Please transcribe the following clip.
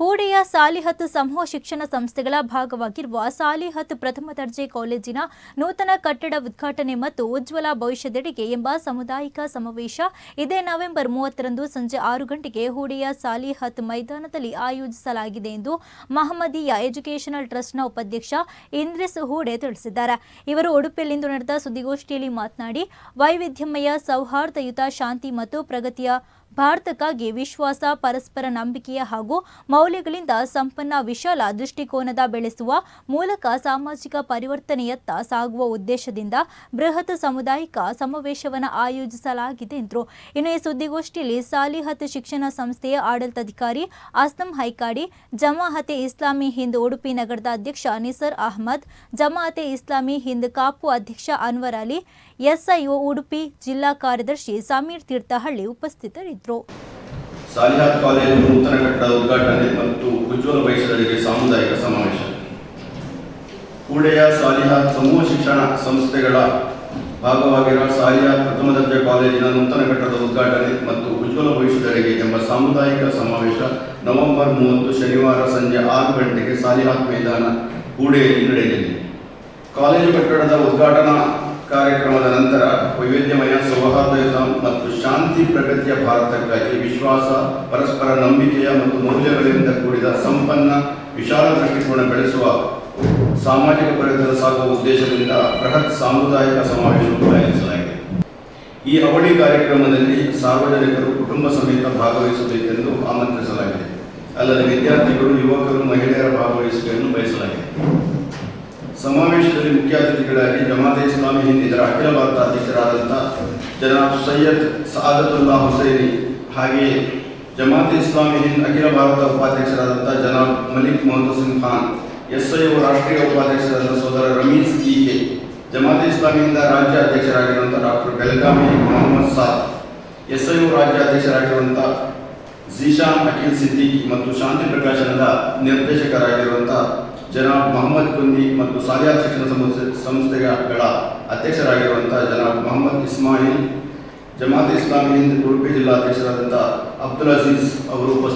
ಹೂಡಿಯ ಸಾಲಿಹತ್ ಸಮೂಹ ಶಿಕ್ಷಣ ಸಂಸ್ಥೆಗಳ ಭಾಗವಾಗಿರುವ ಸಾಲಿಹತ್ ಪ್ರಥಮ ದರ್ಜೆ ಕಾಲೇಜಿನ ನೂತನ ಕಟ್ಟಡ ಉದ್ಘಾಟನೆ ಮತ್ತು ಉಜ್ವಲ ಭವಿಷ್ಯದೆಡೆಗೆ ಎಂಬ ಸಾಮುದಾಯಿಕ ಸಮಾವೇಶ ಇದೇ ನವೆಂಬರ್ ಮೂವತ್ತರಂದು ಸಂಜೆ ಆರು ಗಂಟೆಗೆ ಹೂಡೆಯ ಸಾಲಿಹತ್ ಮೈದಾನದಲ್ಲಿ ಆಯೋಜಿಸಲಾಗಿದೆ ಎಂದು ಮಹಮ್ಮದೀಯ ಎಜುಕೇಷನಲ್ ಟ್ರಸ್ಟ್ನ ಉಪಾಧ್ಯಕ್ಷ ಇಂದ್ರಿಸ್ ಹೂಡೆ ತಿಳಿಸಿದ್ದಾರೆ. ಇವರು ಉಡುಪಿಯಲ್ಲಿಂದು ನಡೆದ ಸುದ್ದಿಗೋಷ್ಠಿಯಲ್ಲಿ ಮಾತನಾಡಿ, ವೈವಿಧ್ಯಮಯ ಸೌಹಾರ್ದಯುತ ಶಾಂತಿ ಮತ್ತು ಪ್ರಗತಿಯ ಭಾರತಕ್ಕಾಗಿ ವಿಶ್ವಾಸ, ಪರಸ್ಪರ ನಂಬಿಕೆಯ ಹಾಗೂ ಮೌಲ್ಯಗಳಿಂದ ಸಂಪನ್ನ ವಿಶಾಲ ದೃಷ್ಟಿಕೋನದ ಬೆಳೆಸುವ ಮೂಲಕ ಸಾಮಾಜಿಕ ಪರಿವರ್ತನೆಯತ್ತ ಸಾಗುವ ಉದ್ದೇಶದಿಂದ ಬೃಹತ್ ಸಾಮುದಾಯಿಕ ಸಮಾವೇಶವನ್ನು ಆಯೋಜಿಸಲಾಗಿದೆ ಎಂದರು. ಇನ್ನು ಈ ಸುದ್ದಿಗೋಷ್ಠಿಯಲ್ಲಿ ಸಾಲಿಹತ್ ಶಿಕ್ಷಣ ಸಂಸ್ಥೆಯ ಆಡಳಿತಾಧಿಕಾರಿ ಅಸ್ಲಂ ಹೈಕಾಡಿ, ಜಮಾಹತೆ ಇಸ್ಲಾಮಿ ಹಿಂದ್ ಉಡುಪಿ ನಗರದ ಅಧ್ಯಕ್ಷ ನಿಸರ್ ಅಹ್ಮದ್ ಜಮಾಅತೆ ಇಸ್ಲಾಮಿ ಹಿಂದ್ ಕಾಪು ಅಧ್ಯಕ್ಷ ಅನ್ವರ್ ಅಲಿ, ಎಸ್ಐಒ ಉಡುಪಿ ಜಿಲ್ಲಾ ಕಾರ್ಯದರ್ಶಿ ಸಮೀರ್ ತೀರ್ಥಹಳ್ಳಿ ಉಪಸ್ಥಿತರಿದ್ದರು. ಸಾಲಿಹಾತ್ ಕಾಲೇಜು ನೂತನ ಕಟ್ಟಡ ಉದ್ಘಾಟನೆ ಮತ್ತು ಉಜ್ವಲ ಭವಿಷ್ಯದೆಡೆಗೆ ಸಾಮುದಾಯಿಕ ಸಮಾವೇಶ. ಕೂಡೆಯ ಸಾಲಿಹಾತ್ ಸಮೂಹ ಶಿಕ್ಷಣ ಸಂಸ್ಥೆಗಳ ಭಾಗವಾಗಿರುವ ಸಾಲಿಹಾತ್ ಪ್ರಥಮ ದರ್ಜೆ ಕಾಲೇಜಿನ ನೂತನ ಕಟ್ಟಡದ ಉದ್ಘಾಟನೆ ಮತ್ತು ಉಜ್ವಲ ಭವಿಷ್ಯದರಿಗೆ ಎಂಬ ಸಾಮುದಾಯಿಕ ಸಮಾವೇಶ ನವೆಂಬರ್ ಮೂವತ್ತು ಶನಿವಾರ ಸಂಜೆ ಆರು ಗಂಟೆಗೆ ಸಾಲಿಹಾತ್ ಮೈದಾನ ಕೂಡೆಯಲ್ಲಿ ನಡೆಯಲಿದೆ. ಕಾಲೇಜು ಕಟ್ಟಡದ ಉದ್ಘಾಟನಾ ಕಾರ್ಯಕ್ರಮದ ನಂತರ ವೈವಿಧ್ಯಮಯ ಪ್ರಗತಿಯ ಭಾರತಕ್ಕಾಗಿ ವಿಶ್ವಾಸ, ಪರಸ್ಪರ ನಂಬಿಕೆಯ ಮತ್ತು ಮೌಲ್ಯಗಳಿಂದ ಕೂಡಿದ ಸಂಪನ್ನ, ವಿಶಾಲ ದೃಷ್ಟಿಕೋನ ಬೆಳೆಸುವ ಸಾಮಾಜಿಕ ಪರಿಸರ ಸಾಗುವ ಉದ್ದೇಶದಿಂದ ಬೃಹತ್ ಸಾಮುದಾಯಿಕ ಸಮಾವೇಶವನ್ನು ಆಯೋಜಿಸಲಾಗಿದೆ. ಈ ಅವಳಿ ಕಾರ್ಯಕ್ರಮದಲ್ಲಿ ಸಾರ್ವಜನಿಕರು ಕುಟುಂಬ ಸಮೇತ ಭಾಗವಹಿಸಬೇಕೆಂದು ಆಮಂತ್ರಿಸಲಾಗಿದೆ. ಅಲ್ಲದೆ ವಿದ್ಯಾರ್ಥಿಗಳು, ಯುವಕರು, ಮಹಿಳೆಯರ ಭಾಗವಹಿಸುವಿಕೆಯನ್ನು ಬಯಸಲಾಗಿದೆ. ಸಮಾವೇಶದಲ್ಲಿ ಮುಖ್ಯ ಅತಿಥಿಗಳಾಗಿ ಜಮಾತೆ ಇಸ್ಲಾಮಿ ಹಿಂದ್ ಅಖಿಲ ಭಾರತ ಅಧ್ಯಕ್ಷರಾದಂಥ ಜನಾಬ್ ಸೈಯದ್ ಸಾದತುಲ್ಲಾ ಹುಸೈನಿ ಹಾಗೆಯೇ ಜಮಾತೆ ಇಸ್ಲಾಮಿ ಹಿಂದ್ ಅಖಿಲ ಭಾರತ ಉಪಾಧ್ಯಕ್ಷರಾದಂಥ ಜನಾಬ್ ಮಲಿಕ್ ಮೊಹಮ್ಮದ್ ಖಾನ್, ಎಸ್ಐಒ ರಾಷ್ಟ್ರೀಯ ಉಪಾಧ್ಯಕ್ಷರಾದ ಸೋದರ ರಮೀಸ್ ಇಕೆ ಜಮಾತೆ ಇಸ್ಲಾಮಿಯಿಂದ ರಾಜ್ಯ ಅಧ್ಯಕ್ಷರಾಗಿರುವಂಥ ಡಾಕ್ಟರ್ ಬೆಲ್ಗಾಮಿ ಮೊಹಮ್ಮದ್ ಸಾದ್, ಎಸ್ಐಒ ರಾಜ್ಯ ಅಧ್ಯಕ್ಷರಾಗಿರುವಂಥ ಝೀಶಾನ್ ಅಖಿಲ್ ಸಿದ್ದಿಕಿ ಮತ್ತು ಶಾಂತಿ ಪ್ರಕಾಶನದ ನಿರ್ದೇಶಕರಾಗಿರುವಂಥ ಜನಾಬ್ ಮೊಹಮ್ಮದ್ ಕುಂದಿ ಮತ್ತು ಸಾಲಿಯಾ ಶಿಕ್ಷಣ ಸಂಸ್ಥೆ ಸಂಸ್ಥೆಗಳ ಅಧ್ಯಕ್ಷರಾಗಿರುವಂಥ ಜನಾಬ್ ಮೊಹಮ್ಮದ್ ಇಸ್ಮಾಯಿಲ್. ಜಮಾತ್ ಇಸ್ಲಾಮಿ ಹಿಂದ್ ಉಡುಪಿ ಜಿಲ್ಲಾ ಅಧ್ಯಕ್ಷರಾದಂಥ ಅಬ್ದುಲ್ ಅಜೀಜ್ ಅವರು ಉಪಸ್ಥಿತ